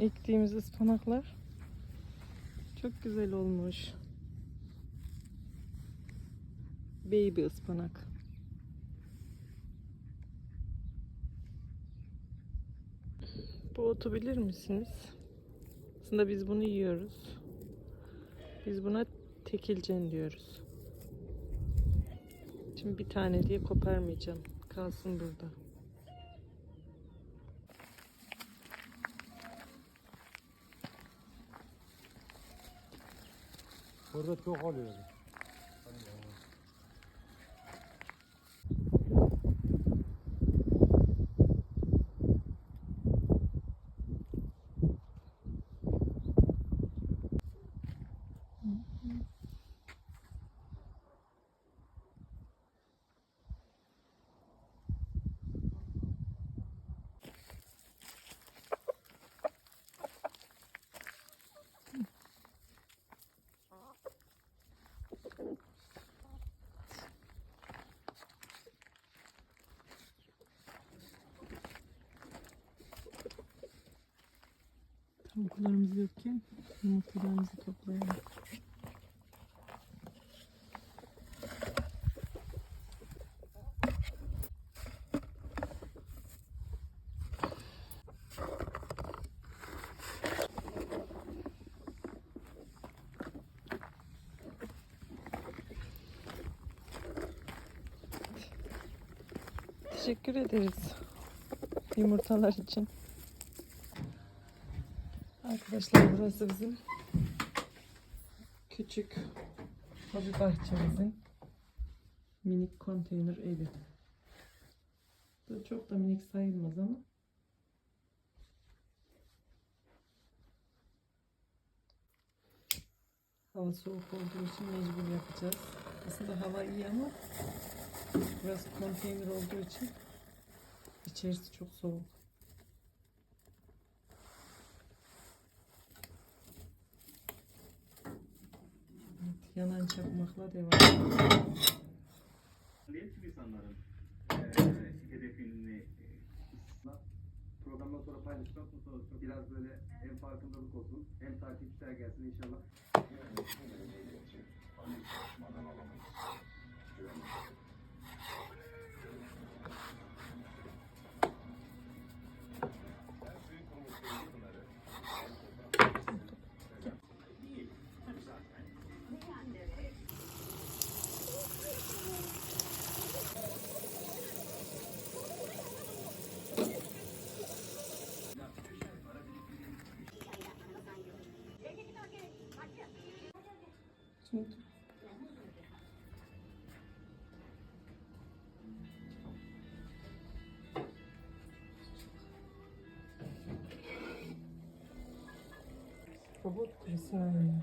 ektiğimiz ıspanaklar çok güzel olmuş. Baby ıspanak. Bu otu bilir misiniz? Aslında biz bunu yiyoruz. Biz buna tekilcen diyoruz. Şimdi bir tane diye koparmayacağım. Kalsın burada. 我都做好了。Tavuklarımız yokken yumurtalarımızı toplayalım. Teşekkür ederiz yumurtalar için. Arkadaşlar burası bizim küçük hobi bahçemizin minik konteyner evi. Bu çok da minik sayılmaz ama hava soğuk olduğu için mecbur yapacağız. Aslında hava iyi ama burası konteyner olduğu için içerisi çok soğuk. Yanan çakmakla devam. Tüm insanların eee hedefini eee, programdan sonra paylaşmak mı biraz böyle hem farkındalık olsun hem takipçiler gelsin inşallah. світу. Погодка весна.